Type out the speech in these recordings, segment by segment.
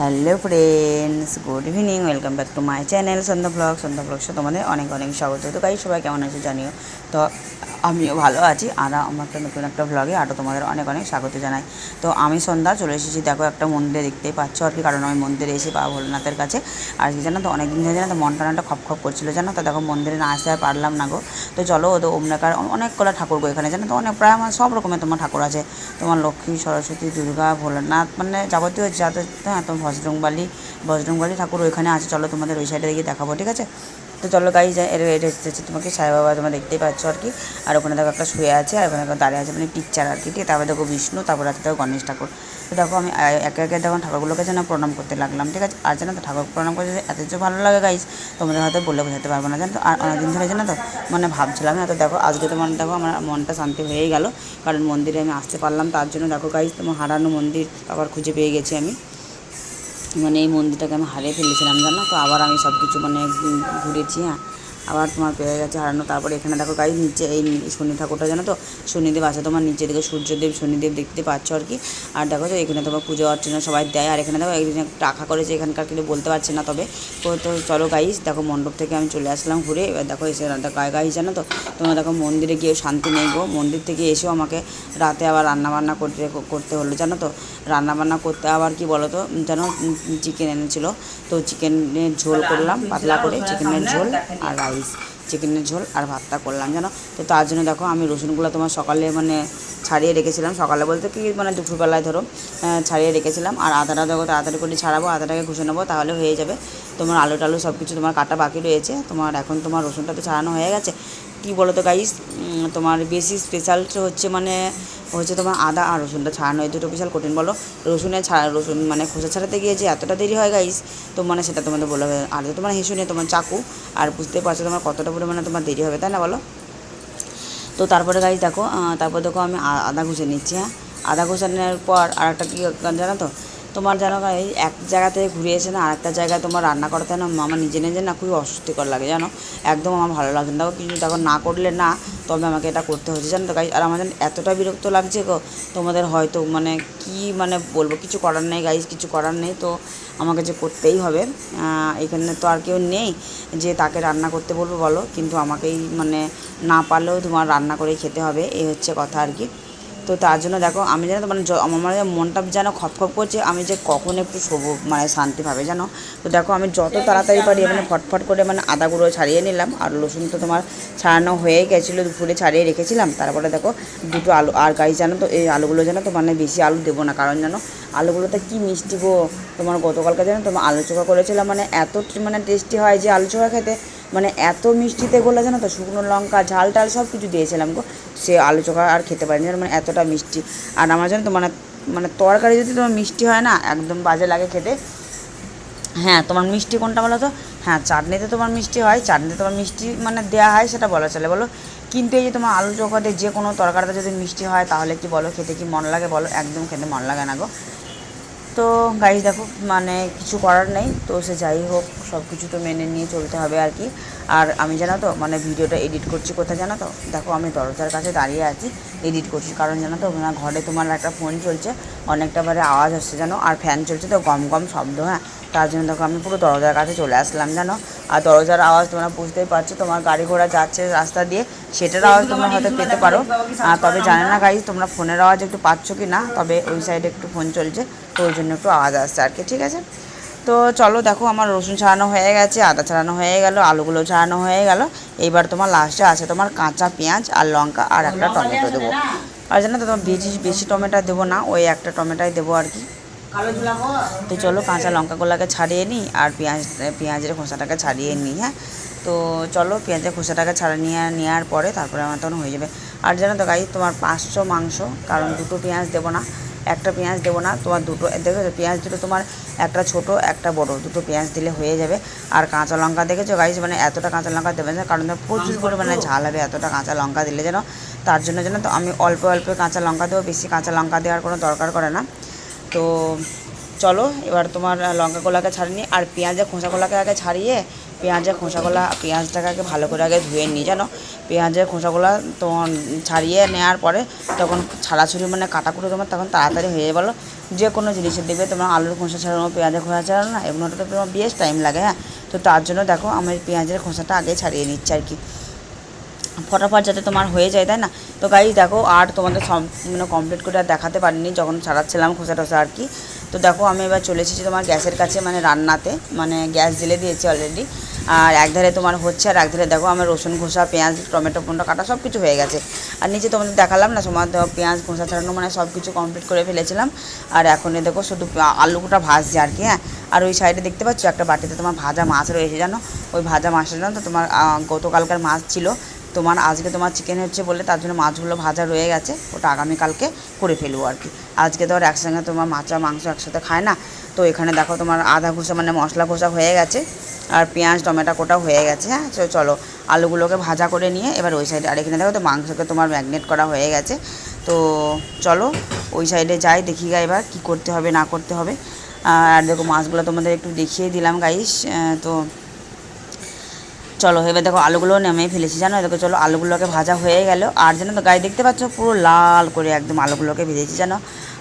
Hello friends, good evening, welcome back to my channel Sandhya blog. Sandhya blog তোমাদের অনেক অনেক স্বাগত। তো গাই সবাই কেমন আছে জানিও? তো আমিও ভালো আছি। আর আমার একটা নতুন একটা ব্লগে আরও তোমাদের অনেক অনেক স্বাগত জানাই। তো আমি সন্ধ্যা চলে এসেছি। দেখো একটা মন্দিরে দেখতেই পাচ্ছ আর কি, কারণ আমি মন্দিরে এসে বাবা ভোলনাথের কাছে। আর কি জানো তো অনেক দিন ধরে জানো তো মনটা নাটা খপ খপ করছিল জানো তো, দেখো মন্দিরে না আসতে আর পারলাম না গো। তো চলো তো ওমনাকার অনেকগুলো ঠাকুর গো এখানে জানো তো, অনেক প্রায় আমার সব রকমের তোমার ঠাকুর আছে। তোমার লক্ষ্মী, সরস্বতী, দুর্গা, ভোলেনাথ মানে যাবতীয় যাতে হ্যাঁ তোমার বজরংবালি বজরংবালি ঠাকুর ওইখানে আছে। চলো তোমাদের ওই সাইডে গিয়ে দেখাবো, ঠিক আছে? তো চলো গাই যায় এটা হচ্ছে তোমাকে সাই বাবা তোমরা দেখতেই পাচ্ছ আর কি। আর ওখানে দেখো একটা শুয়ে আছে, আর ওখানে দাঁড়িয়ে আছে মানে পিকচার আর কি, ঠিক তারপরে দেখো বিষ্ণু, তারপর রাতে দেখো গণেশ ঠাকুর। তো দেখো আমি একে একে দেখো ঠাকুরগুলোকে যেন প্রণাম করতে লাগলাম, ঠিক আছে? আর জানো তো ঠাকুর প্রণাম করতে এত যে ভালো লাগে গাইস তোমাদের হয়তো বলে বোঝাতে পারব না, জানো তো? আর অনেকদিন ধরে জানো তো মানে ভাবছিলাম হ্যাঁ তো দেখো আজকে তোমার দেখো আমার মনটা শান্তি হয়েই গেল, কারণ মন্দিরে আমি আসতে পারলাম, তার জন্য দেখো গাইস তোমার হারানো মন্দির আবার খুঁজে পেয়ে গেছি আমি। মানে এই মন্দিরটাকে আমি হারিয়ে ফেলেছিলাম, জানো তো? আবার আমি সব কিছু মানে ঘুরেছি হ্যাঁ। আবার তোমার পেয়ে গেছে হারানো। তারপরে এখানে দেখো গাই নিচে এই শনি ঠাকুরটা জানো তো? শনিদেব আছে তোমার নিচে দেখো সূর্যদেব শনিদেব দেখতে পাচ্ছ আর কি। আর দেখো তো এখানে তোমার পুজো অর্চনা সবাই দেয়। আর এখানে দেখো একদিন টাকা করেছে এখানকার কিন্তু বলতে পারছে না তবে। তো চলো গাইস দেখো মণ্ডপ থেকে আমি চলে আসলাম ঘুরে। এবার দেখো এসে গায়ে গাইস জানো তো? তোমরা দেখো মন্দিরে গিয়েও শান্তি নেই গো। মন্দির থেকে এসেও আমাকে রাতে আবার রান্নাবান্না করতে করতে হলো জানো তো? রান্নাবান্না করতে আবার কি বলো তো যেন চিকেন এনেছিল। তো চিকেনের ঝোল করলাম পাতলা করে চিকেনের ঝোল আর রাইস চিকেনের ঝোল আর ভাতটা করলাম, জানো? তো তার জন্য দেখো আমি রসুনগুলো তোমার সকালে মানে ছাড়িয়ে রেখেছিলাম। সকালে বলতে কি মানে দুপুরবেলায় ধরো ছাড়িয়ে রেখেছিলাম। আর আদাটা দেখো তাড়াতাড়ি করে ছাড়াবো, আদাটাকে ঘষে নেব, তাহলে হয়ে যাবে। তোমার আলু টালু সব কিছু তোমার কাটা বাকি রয়েছে। তোমার এখন তোমার রসুনটা তো ছাড়ানো হয়ে গেছে। কী বলো তো গাইস তোমার বেশি স্পেশাল হচ্ছে মানে হচ্ছে তোমার আদা আর রসুনটা ছাড়ানো। এই দুটো বিশাল কঠিন বলো। রসুনে ছাড়া রসুন মানে খোসা ছাড়াতে গিয়ে যে এতটা দেরি হয় গাইস তো মানে সেটা তোমাদের বলে হবে আর তোমার তোমার নিয়ে তোমার চাকু। আর বুঝতে পারছ তোমার কতটা পরিমাণে তোমার দেরি হবে, তাই না বলো? তো তারপরে গাইস দেখো তারপর দেখো আমি আদা ঘুষে নিচ্ছি হ্যাঁ। আদা ঘষানোর পর আর একটা কী জানো তো? তোমার যেন গাই এক জায়গা থেকে ঘুরে এসে না আরেকটা জায়গায় তোমার রান্না করতে না আমার নিজে নিজে না খুবই অস্বস্তিকর লাগে, জানো? একদম আমার ভালো লাগে না। দেখো, কিছু দেখো, না করলে না তবে আমাকে এটা করতে হচ্ছে, জানো তো গাইজ আর আমার এতটা বিরক্ত লাগছে গো, তোমাদের হয়তো মানে কি মানে বলব, কিছু করার নেই গাইজ কিছু করার নেই। তো আমাকে যে করতেই হবে এখানে তো আর কেউ নেই যে তাকে রান্না করতে বলব বলো, কিন্তু আমাকেই মানে না পারলেও তোমার রান্না করে খেতে হবে, এই হচ্ছে কথা আর কি। তো তার জন্য দেখো, আমি জানো তো মানে আমার মানে মনটা যেন খপ খপ করছে, আমি যে কখন একটু শোবো মানে শান্তি পাবে জানো? তো দেখো, আমি যত তাড়াতাড়ি পারি মানে ফটফট করে মানে আদা গুঁড়ো ছাড়িয়ে নিলাম, আর রসুন তো তোমার ছাড়ানো হয়ে গেছিল দুপুরে ছাড়িয়ে রেখেছিলাম। তারপরে দেখো, দুটো আলু, আর গাই জানো তো, এই আলুগুলো জানো তো মানে বেশি আলু দেবো না, কারণ জানো, আলুগুলোতে কি মিষ্টি গো? তোমার গতকালকে জানো তোমার আলু চোখা করেছিলাম মানে এত মানে টেস্টি হয় যে আলু চোখা খেতে। মানে এত মিষ্টিতে গোলা জানো তো শুকনো লঙ্কা ঝাল টাল সব কিছু দিয়েছিলাম গো। সে আলু চোখা আর খেতে পারিনি জানো, মানে এতটা মিষ্টি। আর আমার জানো তো মানে মানে তরকারি যদি তোমার মিষ্টি হয় না একদম বাজে লাগে খেতে। হ্যাঁ তোমার মিষ্টি কোনটা বলো তো? হ্যাঁ চাটনিতে তোমার মিষ্টি হয় চাটনিতে তোমার মিষ্টি মানে দেওয়া হয় সেটা বলা চলে বলো। কিন্তু এই যে তোমার আলু চোখাতে যে কোনো তরকারিতে যদি মিষ্টি হয় তাহলে কি বলো খেতে কি মন লাগে বলো? একদম খেতে মন লাগে না গো। তো গাড়ি দেখো মানে কিছু করার নেই। তো সে যাই হোক সব কিছু তো মেনে নিয়ে চলতে হবে আর কি। আর আমি জানো তো মানে ভিডিওটা এডিট করছি কোথায় জানো তো? দেখো, আমি দরজার কাছে দাঁড়িয়ে আছি। এডিট করছি। কারণ জানো তো, না, ঘরে তোমার একটা ফোন চলছে, অনেকটা বারে আওয়াজ আসছে জানো, আর ফ্যান চলছে তো, গম গম শব্দ হ্যাঁ। তার জন্য দেখো আমি পুরো দরজার কাছে চলে আসলাম জানো। আর দরজার আওয়াজ তোমরা বুঝতেই পারছ, তোমার গাড়ি ঘোড়া যাচ্ছে রাস্তা দিয়ে, সেটার আওয়াজ তোমরা হয়তো পেতে পারো। আর তবে জানে না গাড়ি তোমরা ফোনের আওয়াজ একটু পাচ্ছ কি না তবে ওই সাইডে একটু ফোন চলছে, তো ওই জন্য একটু আওয়াজ আসছে আর কি, ঠিক আছে? তো চলো দেখো আমার রসুন ছাড়ানো হয়ে গেছে আদা ছাড়ানো হয়ে গেল আলুগুলো ছাড়ানো হয়ে গেল। এইবার তোমার লাস্টে আছে তোমার কাঁচা পেঁয়াজ আর লঙ্কা আর একটা টমেটো দেবো। আর জানো তো তোমার বেশি বেশি টমেটো দেবো না ওই একটা টমেটোই দেবো আর কি। তো চলো কাঁচা লঙ্কাগুলোকে ছাড়িয়ে নিই আর পেঁয়াজ পেঁয়াজের খোসাটাকে ছাড়িয়ে নিই হ্যাঁ? তো চলো পেঁয়াজের খোসাটাকে ছাড়া নিয়ে নেওয়ার পরে তারপরে আমার তখন হয়ে যাবে। আর জানো তো গাই তোমার পাঁচশো মাংস কারণ দুটো পেঁয়াজ দেবো না। একটা পেঁয়াজ দেবো না তোমার দুটো দেখো পেঁয়াজ দুটো তোমার একটা ছোট একটা বড় দুটো পেঁয়াজ দিলে হয়ে যাবে। আর কাঁচা লঙ্কা দেখেছ গাইজ মানে এতটা কাঁচা লঙ্কা দেবে না কারণ প্রচুর পরিমাণে ঝাল হবে এতটা কাঁচা লঙ্কা দিলে যেন তার জন্য যেন তো আমি অল্প অল্প কাঁচা লঙ্কা দেবো বেশি কাঁচা লঙ্কা দেওয়ার কোনো দরকার করে না। তো চলো এবার তোমার লঙ্কাগুলোকে ছাড়িয়ে নিই। আর পেঁয়াজের খোসাগুলোকে আগে ছাড়িয়ে পেঁয়াজের খোসাগুলো, পেঁয়াজটাকে ভালো করে আগে ধুয়ে নিই, জানো? পেঁয়াজের খোসাগুলো তোমার ছাড়িয়ে নেওয়ার পরে তখন ছাড়াছুড়ি মানে কাটাকুটো তোমার তখন তাড়াতাড়ি হয়ে গেলো। যে কোনো জিনিসের দেখবে তোমার আলুর খোসা ছাড়ানো, পেঁয়াজের খোসা ছাড়ানো না এগুলোতে তো তোমার বেশ টাইম লাগে হ্যাঁ? তো তার জন্য দেখো আমি পেঁয়াজের খোসাটা আগে ছাড়িয়ে নিচ্ছি আর কি। ফটাফট যাতে তোমার হয়ে যায়, তাই না? তো গাই দেখো, আর তোমাদের সব মানে কমপ্লিট করে আর দেখাতে পারিনি, যখন ছাড়াচ্ছিলাম খোসা টোসা আর কি। তো দেখো, আমি এবার চলে এসেছি তোমার গ্যাসের কাছে মানে রান্নাতে মানে গ্যাস জেলে দিয়েছি অলরেডি আর একধারে তোমার হচ্ছে, আর একধারে দেখো আমার রসুন খোসা পেঁয়াজ, টমেটো পন্টো কাটা সব কিছু হয়ে গেছে। আর নিচে তোমাদের দেখালাম না, সময় পেঁয়াজ খোসা ছাড়ানো মানে সব কিছু কমপ্লিট করে ফেলেছিলাম। আর এখন দেখো শুধু আলুটা ভাজছে আর কি হ্যাঁ? আর ওই সাইডে দেখতে পাচ্ছ একটা বাটিতে তোমার ভাজা মাছ রয়েছে, জানো? ওই ভাজা মাছটা জানো তো তোমার গতকালকার মাছ ছিল। তোমার আজকে তোমার চিকেন হচ্ছে বলে তার জন্য মাছগুলো ভাজা রয়ে গেছে, ওটা আগামীকালকে করে ফেলব আর কি। আজকে আর একসঙ্গে তোমার মাছ মাংস একসাথে খায় না। তো এখানে দেখো তোমার আধা ঘষা মানে মশলা ঘষা হয়ে গেছে আর পেঁয়াজ, টমেটো কোটা হয়ে গেছে হ্যাঁ? তো চলো, আলুগুলোকে ভাজা করে নিয়ে এবার ওই সাইডে, আর এখানে দেখো তো মাংসকে তোমার ম্যাগনেট করা হয়ে গেছে। তো চলো, ওই সাইডে যাই, দেখি গা এবার কী করতে হবে, না করতে হবে। আর দেখো মাছগুলো তোমাদের একটু দেখিয়ে দিলাম গাইস তো চলো, এবার দেখো আলুগুলো নেমে ফেলেছি, জানো? দেখো, চলো, আলুগুলোকে ভাজা হয়ে গেল। আর যেন তো গায়ে দেখতে পাচ্ছ, পুরো লাল করে একদম আলুগুলোকে ভেজেছি, জানো?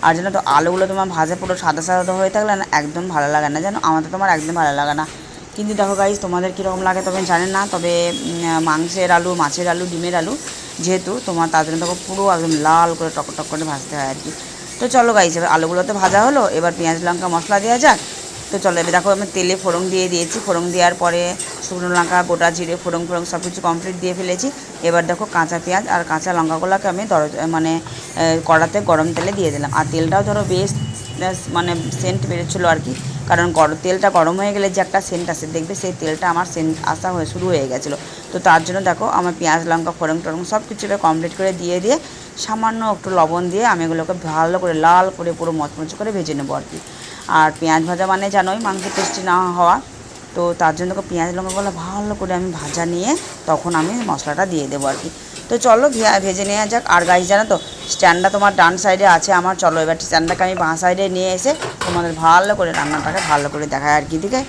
আর যেন তো, আলুগুলো তোমার ভাজা পুরো সাদা সাদা হয়ে থাকলে না একদম ভালো লাগে না। যেন আমার তো তোমার একদম ভালো লাগে না। কিন্তু দেখো গাইজ তোমাদের কীরকম লাগে তবে জানেন না, তবে মাংসের আলু, মাছের আলু, ডিমের আলু যেহেতু তোমার তার জন্য দেখো পুরো একদম লাল করে টক টক করে ভাজতে হয় আর কি তো চলো গাইজ এবার আলুগুলো তো ভাজা হলো, এবার পেঁয়াজ, লঙ্কা, মশলা দেওয়া যাক। তো চলো, এবার দেখো আমি তেলে ফোড়ন দিয়ে দিয়েছি। ফোড়ন দেওয়ার পরে শুকনো লঙ্কা, গোটা জিরে, ফোড়ন ফোড়ন সব কিছু কমপ্লিট দিয়ে ফেলেছি। এবার দেখো কাঁচা পেঁয়াজ আর কাঁচা লঙ্কাগুলোকে আমি দর মানে কড়াতে গরম তেলে দিয়ে দিলাম। আর তেলটাও ধরো বেশ মানে সেন্ট বেরোচ্ছিলো আর কি। কারণ গরম তেলটা গরম হয়ে গেলে যে একটা সেন্ট আসে, দেখবে সেই তেলটা আমার সেন্ট আসা হয়ে শুরু হয়ে গেছিল। তো তার জন্য দেখো, আমার পেঁয়াজ, লঙ্কা, ফোড়ন টোড়ন সব কিছু কমপ্লিট করে দিয়ে দিয়ে সামান্য একটু লবণ দিয়ে আমি এগুলোকে ভালো করে, লাল করে, পুরো মচমচ করে ভেজে নেব আর কি। আর পেঁয়াজ ভাজা মানে জানোই মাংস টেস্টি না হওয়া। তো তার জন্য পেঁয়াজ লঙ্কাগুলো ভালো করে আমি ভাজা নিয়ে তখন আমি মশলাটা দিয়ে দেবো আর কি। তো চলো ভেজে নেওয়া যাক। আর গাছ জানো তো স্ট্যান্ডটা তোমার ডান সাইডে আছে, আমার চলো, এবার স্ট্যান্ডটাকে আমি বাঁ সাইডে নিয়ে এসে তোমাদের ভালো করে রান্নাটাকে ভালো করে দেখায় আর কি দিকে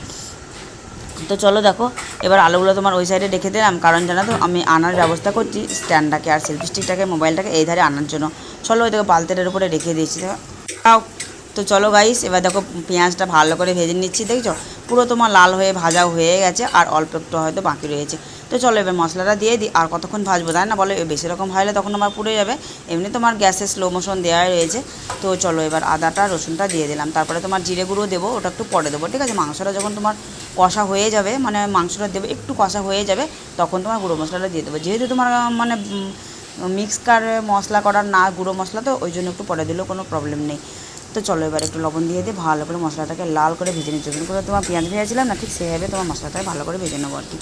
তো চলো দেখো, এবার আলুগুলো তোমার ওই সাইডে রেখে দিলাম, কারণ জানো তো, আমি আনার ব্যবস্থা করছি স্ট্যান্ডটাকে আর সেলফি স্টিকটাকে মোবাইলটাকে এই ধারে আনার জন্য। চলো ওই দেখো বালতিটার উপরে রেখে দিয়েছি তাও তো চলো গাইস এবার দেখো পেঁয়াজটা ভালো করে ভেজে নিচ্ছি, দেখছ? পুরো তোমার লাল হয়ে ভাজা হয়ে গেছে আর অল্প একটু হয়তো বাকি রয়েছে। তো চলো এবার মশলাটা দিয়ে দিই, আর কতক্ষণ ভাজবো তাই না? বলো বেশি রকম ভাজলে তখন আমার পুড়ে যাবে। এমনি তোমার গ্যাসে স্লো মোশন দেওয়াই রয়েছে। তো চলো এবার আদাটা, রসুনটা দিয়ে দিলাম। তারপরে তোমার জিরে গুঁড়ো দেবো, ওটা একটু পরে দেবো, ঠিক আছে? মাংসটা যখন তোমার কষা হয়ে যাবে মানে মাংসটা দেবে, একটু কষা হয়ে যাবে, তখন তোমার গুঁড়ো মশলাটা দিয়ে দেবো। যেহেতু তোমার মানে মিক্স কারে মশলা করার না, গুঁড়ো মশলা তো, ওই জন্য একটু পরে দিলেও কোনো প্রবলেম নেই। তো চলো এবার একটু লবণ দিয়ে দিয়ে ভালো করে মশলাটাকে লাল করে ভেজে নিচ্ছি। যখন করে তোমার পেঁয়াজ ভেজেছিলাম না, ঠিক সেভাবে তোমার মশলাটাকে ভালো করে ভেজে নেব আর কি।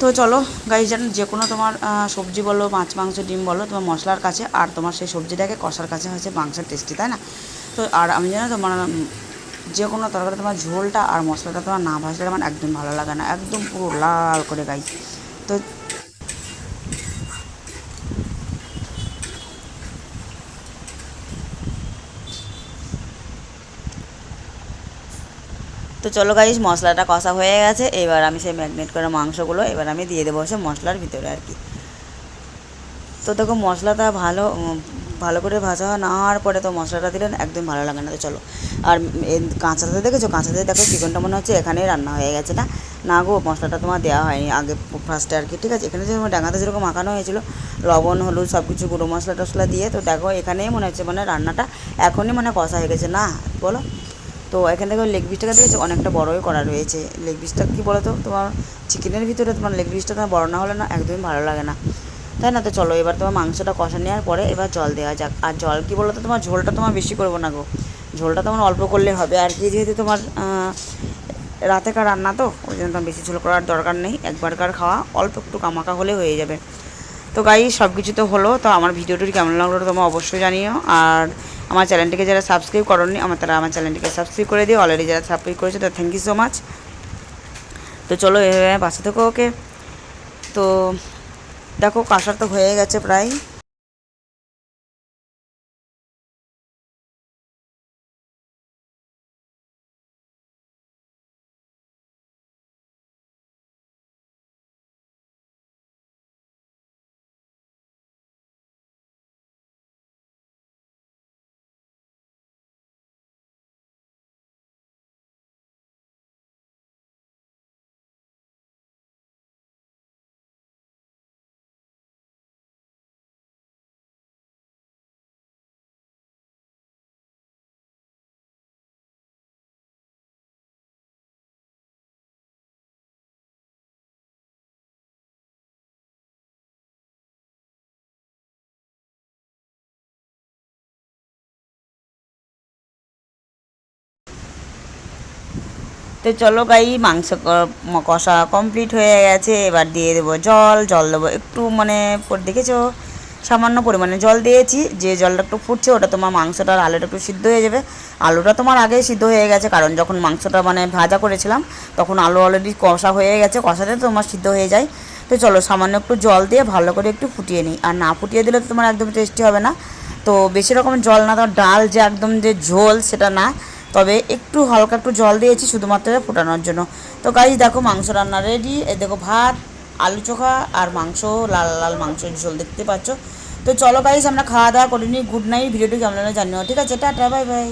তো চলো গাই জানো যে কোনো তোমার সবজি বলো, মাছ, মাংস, ডিম বলো, তোমার মশলার কাছে আর তোমার সেই সবজিটাকে কষার কাছে হচ্ছে মাংসের টেস্টি তাই না? তো আর আমি জানো তোমার যে কোনো তরকারি তোমার ঝোলটা আর মশলাটা তোমার না ভাজলে আমার একদম ভালো লাগে না। একদম পুরো লাল করে গাই তো তো চলো গাইস মশলাটা কষা হয়ে গেছে। এবার আমি সেই ম্যাগনেট করা মাংসগুলো এবার আমি দিয়ে দেবো সে মশলার ভিতরে আর কি। তো দেখো মশলাটা ভালো ভালো করে ভাজা না হওয়ার পরে তো মশলাটা দিলে একদম ভালো লাগে না। তো চলো, আর কাঁচাতে দেখেছ? কাঁচাতে দেখো চিকেনটা মনে হচ্ছে এখানেই রান্না হয়ে গেছে না? না গো, মশলাটা তোমার দেওয়া হয়নি আগে ফার্স্টে আর কি। ঠিক আছে, এখানে যেরকম ডাঙাতে যেরকম মাখানো হয়েছিল, লবণ, হলুদ সব কিছু গুঁড়ো মশলা টশলা দিয়ে, তো দেখো এখানেই মনে হচ্ছে মানে রান্নাটা এখনই মানে কষা হয়ে গেছে না? বলো। তো এখান থেকে লেগ পিসটাকে দেখেছ, অনেকটা বড়ই করা রয়েছে। লেগ পিসটা কী বলো তো তোমার চিকেনের ভিতরে তোমার লেগ পিসটা তোমার বড়ো না হলে না একদমই ভালো লাগে না। তাই না? তো চলো, এবার তোমার মাংসটা কষা নেওয়ার পরে এবার জল দেওয়া যাক। আর জল কী বলো তো তোমার ঝোলটা তোমার বেশি করব না গো। ঝোলটা তোমার অল্প করলে হবে। আর কি যেহেতু তোমার রাতেকার রান্না তো, ওই জন্য তোমার বেশি ঝোল করার দরকার নেই। একবারকার খাওয়া অল্প একটু কামাকা হলে হয়ে যাবে। তো গাই সব কিছু তো হলো। তো আমার ভিডিওটি কেমন লাগল তোমার অবশ্যই জানিও। আর আমার চ্যানেলটিকে যারা সাবস্ক্রাইব করেননি আমার তারা আমার চ্যানেলটিকে সাবস্ক্রাইব করে দিও। অলরেডি যারা সাবস্ক্রাইব করেছে তো থ্যাংক ইউ সো মাচ তো চলো এভাবে পাশে থেকো ওকে তো দেখো, কাঁসার তো হয়ে গেছে প্রায়। তো চলো গাই মাংস কষা কমপ্লিট হয়ে গেছে। এবার দিয়ে দেবো জল। জল দেবো একটু মানে দেখেছ? সামান্য পরিমাণে জল দিয়েছি। যে জলটা একটু ফুটছে, ওটা তোমার মাংসটার আলুটা একটু সিদ্ধ হয়ে যাবে। আলুটা তোমার আগেই সিদ্ধ হয়ে গেছে, কারণ যখন মাংসটা মানে ভাজা করেছিলাম, তখন আলু অলরেডি কষা হয়ে গেছে। কষাতে তোমার সিদ্ধ হয়ে যায়। তো চলো, সামান্য একটু জল দিয়ে ভালো করে একটু ফুটিয়ে নিই। আর না ফুটিয়ে দিলে তো তোমার একদম টেস্টি হবে না। তো বেশি রকম জল না তোমার ডাল যে একদম যে ঝোল, সেটা না। তবে একটু হালকা একটু জল দিয়েছি শুধুমাত্র ফোটানোর জন্য। তো গাইজ দেখো মাংস রান্না রেডি দেখো ভাত, আলু চোখা আর মাংস, লাল লাল মাংসের ঝোল দেখতে পাচ্ছ। তো চলো গাইজ আমরা খাওয়া দাওয়া করিনি গুড নাইট ভিডিওটি কেমন জানিও। ঠিক আছে, টাটা বাই বাই